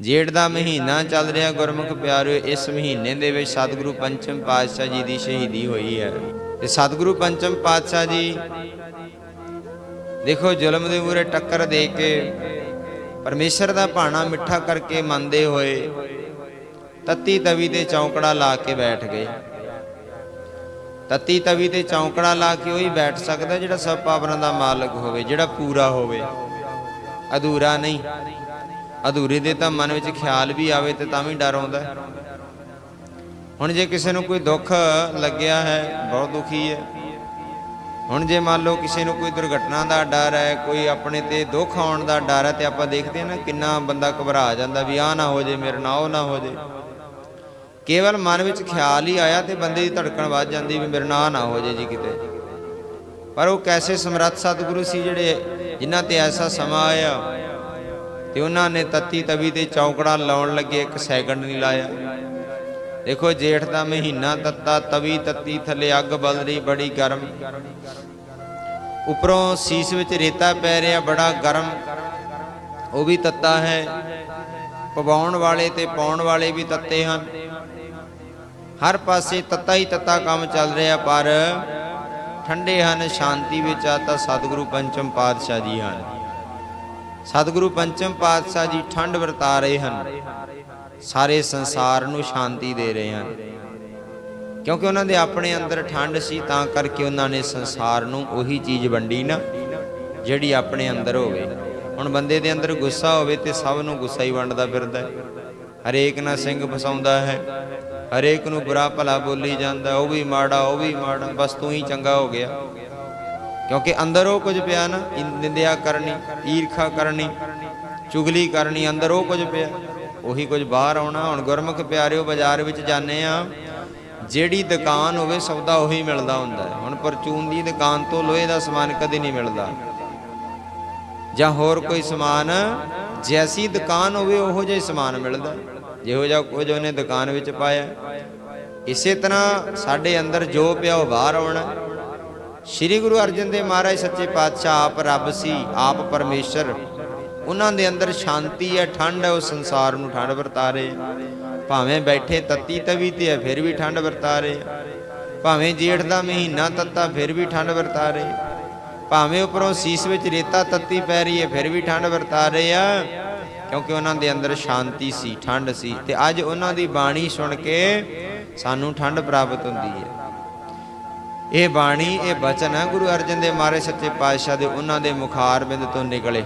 ਜੇਠ ਦਾ ਮਹੀਨਾ ਚੱਲ ਰਿਹਾ ਗੁਰਮੁਖ ਪਿਆਰਿਓ, ਇਸ ਮਹੀਨੇ ਦੇ ਵਿੱਚ ਸਤਿਗੁਰੂ ਪੰਚਮ ਪਾਤਸ਼ਾਹ ਜੀ ਦੀ ਸ਼ਹੀਦੀ ਹੋਈ ਹੈ। ਤੇ ਸਤਿਗੁਰੂ ਪੰਚਮ ਪਾਤਸ਼ਾਹ ਜੀ ਦੇਖੋ, ਜ਼ੁਲਮ ਦੇ ਮੂਰੇ ਟੱਕਰ ਦੇ ਕੇ ਪਰਮੇਸ਼ਰ ਦਾ ਭਾਣਾ ਮਿੱਠਾ ਕਰਕੇ ਮੰਨਦੇ ਹੋਏ ਤੱਤੀ ਤਵੀ ਤੇ ਚੌਂਕੜਾ ਲਾ ਕੇ ਬੈਠ ਗਏ। ਤੱਤੀ ਤਵੀ ਤੇ ਚੌਂਕੜਾ ਲਾ ਕੇ ਉਹੀ ਬੈਠ ਸਕਦਾ ਜਿਹੜਾ ਸਭ ਪਾਵਰਾਂ ਦਾ ਮਾਲਕ ਹੋਵੇ, ਜਿਹੜਾ ਪੂਰਾ ਹੋਵੇ। ਅਧੂਰਾ ਨਹੀਂ। ਅਧੂਰੇ ਦੇ ਤਾਂ ਮਨ ਵਿੱਚ ਖਿਆਲ ਵੀ ਆਵੇ ਤੇ ਤਾਂ ਵੀ ਡਰ ਆਉਂਦਾ ਹੁਣ ਜੇ ਕਿਸੇ ਨੂੰ ਕੋਈ ਦੁੱਖ ਲੱਗਿਆ ਹੈ, ਬਹੁਤ ਦੁਖੀ ਹੈ। ਹੁਣ ਜੇ ਮੰਨ ਲਓ ਕਿਸੇ ਨੂੰ ਕੋਈ ਦੁਰਘਟਨਾ ਦਾ ਡਰ ਹੈ, ਕੋਈ ਆਪਣੇ ਤੇ ਦੁੱਖ ਆਉਣ ਦਾ ਡਰ ਹੈ ਤੇ ਆਪਾਂ ਦੇਖਦੇ ਹਾਂ ਨਾ ਕਿੰਨਾ ਬੰਦਾ ਘਬਰਾ ਜਾਂਦਾ ਵੀ ਆਹ ਨਾ ਹੋ ਜੇ, ਮੇਰੇ ਨਾਲ ਉਹ ਨਾ ਹੋ ਜੇ। ਕੇਵਲ ਮਨ ਵਿੱਚ ਖਿਆਲ ਹੀ ਆਇਆ ਤੇ ਬੰਦੇ ਦੀ ਧੜਕਣ ਵੱਧ ਜਾਂਦੀ ਵੀ ਮੇਰੇ ਨਾਲ ਆਹ ਨਾ ਹੋ ਜੇ ਜੀ ਕਿਤੇ। ਪਰ ਉਹ ਕੈਸੇ ਸਮਰੱਥ ਸਤਿਗੁਰੂ ਸੀ ਜਿਹੜੇ ਜਿਨ੍ਹਾਂ ਤੇ ਐਸਾ ਸਮਾਂ ਆਇਆ ਤੇ ਉਹਨਾਂ ਨੇ ਤੱਤੀ ਤਵੀ ਤੇ ਚੌਕੜਾ ਲਾਉਣ ਲੱਗੇ, ਇੱਕ ਸੈਕਿੰਡ ਨਹੀਂ ਲਾਇਆ। ਦੇਖੋ, ਜੇਠ ਦਾ ਮਹੀਨਾ ਤੱਤਾ, ਤਵੀ ਤੱਤੀ, ਥੱਲੇ ਅੱਗ ਬਲ ਰਹੀ, ਬੜੀ ਗਰਮ। ਉੱਪਰੋਂ ਸੀਸ ਵਿੱਚ ਰੇਤਾ ਪੈ ਰਿਹਾ, ਬੜਾ ਗਰਮ। ਉਹ ਵੀ ਤੱਤਾ ਹੈ। ਪਵਾਉਣ ਵਾਲੇ ਤੇ ਪਾਉਣ ਵਾਲੇ ਵੀ ਤੱਤੇ ਹਨ। ਹਰ ਪਾਸੇ ਤੱਤਾ ਹੀ ਤੱਤਾ ਕੰਮ ਚੱਲ ਰਿਹਾ, ਪਰ ਠੰਡੇ ਹਨ, ਸ਼ਾਂਤੀ ਵਿੱਚ ਆ ਤਾਂ ਸਤਿਗੁਰੂ ਪੰਚਮ ਪਾਤਸ਼ਾਹ ਜੀ ਹਨ। ਸਤਿਗੁਰੂ ਪੰਚਮ ਪਾਤਸ਼ਾਹ ਜੀ ਠੰਡ ਵਰਤਾ ਰਹੇ ਹਨ। ਸਾਰੇ ਸੰਸਾਰ ਨੂੰ ਸ਼ਾਂਤੀ ਦੇ ਰਹੇ ਹਨ। ਕਿਉਂਕਿ ਉਹਨਾਂ ਦੇ ਆਪਣੇ ਅੰਦਰ ਠੰਡ ਸੀ, ਤਾਂ ਕਰਕੇ ਉਹਨਾਂ ਨੇ ਸੰਸਾਰ ਨੂੰ ਉਹੀ ਚੀਜ਼ ਵੰਡੀ ਨਾ, ਜਿਹੜੀ ਆਪਣੇ ਅੰਦਰ ਹੋਵੇ। ਹੁਣ ਬੰਦੇ ਦੇ ਅੰਦਰ ਗੁੱਸਾ ਹੋਵੇ ਤੇ ਸਭ ਨੂੰ ਗੁੱਸਾ ਹੀ ਵੰਡਦਾ ਫਿਰਦਾ ਹੈ। ਹਰੇਕ ਨਾਲ ਸਿੰਘ ਫਸਾਉਂਦਾ ਹੈ, ਹਰੇਕ ਨੂੰ ਬੁਰਾ ਭਲਾ ਬੋਲੀ ਜਾਂਦਾ, ਉਹ ਵੀ ਮਾੜਾ, ਉਹ ਵੀ ਮਾੜਾ, ਬਸ ਤੂੰ ਹੀ ਚੰਗਾ ਹੋ ਗਿਆ। ਕਿਉਂਕਿ ਅੰਦਰ ਉਹ ਕੁਝ ਪਿਆ ਨਾ ਨਿੰਦਿਆ ਕਰਨੀ, ਈਰਖਾ ਕਰਨੀ, ਚੁਗਲੀ ਕਰਨੀ ਅੰਦਰ ਉਹ ਕੁਝ ਪਿਆ। ਉਹੀ ਕੁਝ ਬਾਹਰ ਆਉਣਾ। ਹੁਣ ਗੁਰਮੁਖ ਪਿਆਰਿਓ, ਬਾਜ਼ਾਰ ਵਿੱਚ ਜਾਂਦੇ ਆ। ਜਿਹੜੀ ਦੁਕਾਨ ਹੋਵੇ ਸੌਦਾ ਉਹੀ ਮਿਲਦਾ ਹੁੰਦਾ ਹੈ। ਹੁਣ ਪਰਚੂਨ ਦੀ ਦੁਕਾਨ ਤੋਂ ਲੋਹੇ ਦਾ ਸਮਾਨ ਕਦੇ ਨਹੀਂ ਮਿਲਦਾ। ਜਾਂ ਹੋਰ ਕੋਈ ਸਮਾਨ, ਜੈਸੀ ਦੁਕਾਨ ਹੋਵੇ, ਉਹੋ ਜਿਹਾ ਸਮਾਨ ਮਿਲਦਾ। ਜਿਹੋ ਜਿਹਾ ਕੁਝ ਉਹਨੇ ਦੁਕਾਨ ਵਿੱਚ ਪਾਇਆ। ਇਸੇ ਤਰ੍ਹਾਂ ਸਾਡੇ ਅੰਦਰ ਜੋ ਪਿਆ, ਉਹ ਬਾਹਰ ਆਉਣਾ। ਸ੍ਰੀ ਗੁਰੂ ਅਰਜਨ ਦੇਵ ਮਹਾਰਾਜ ਸੱਚੇ ਪਾਤਸ਼ਾਹ ਆਪ ਰੱਬ ਸੀ, ਆਪ ਪਰਮੇਸ਼ਰ। ਉਹਨਾਂ ਦੇ ਅੰਦਰ ਸ਼ਾਂਤੀ ਹੈ, ਠੰਡ ਹੈ, ਉਹ ਸੰਸਾਰ ਨੂੰ ਠੰਡ ਵਰਤਾ ਰਹੇ ਭਾਵੇਂ ਬੈਠੇ ਤੱਤੀ ਤਵੀ ਤੇ ਹੈ, ਫਿਰ ਵੀ ਠੰਡ ਵਰਤਾ ਰਹੇ ਭਾਵੇਂ ਜੇਠ ਦਾ ਮਹੀਨਾ ਤੱਤਾ, ਫਿਰ ਵੀ ਠੰਡ ਵਰਤਾ ਰਹੇ ਭਾਵੇਂ ਉੱਪਰੋਂ ਸੀਸ ਵਿੱਚ ਰੇਤਾ ਤੱਤੀ ਪੈ ਰਹੀ ਹੈ, ਫਿਰ ਵੀ ਠੰਡ ਵਰਤਾ ਰਹੇ ਆ। ਕਿਉਂਕਿ ਉਹਨਾਂ ਦੇ ਅੰਦਰ ਸ਼ਾਂਤੀ ਸੀ, ਠੰਡ ਸੀ। ਤੇ ਅੱਜ ਉਹਨਾਂ ਦੀ ਬਾਣੀ ਸੁਣ ਕੇ ਸਾਨੂੰ ਠੰਡ ਪ੍ਰਾਪਤ ਹੁੰਦੀ ਹੈ। ਇਹ ਬਾਣੀ, ਇਹ ਬਚਨ ਹੈ। ਗੁਰੂ ਅਰਜਨ ਦੇ ਮਹਾਰਾਜ ਸੱਚੇ ਪਾਤਸ਼ਾਹ ਦੇ ਉਹਨਾਂ ਦੇ ਮੁਖਾਰ ਬਿੰਦ ਤੋਂ ਨਿਕਲੇ।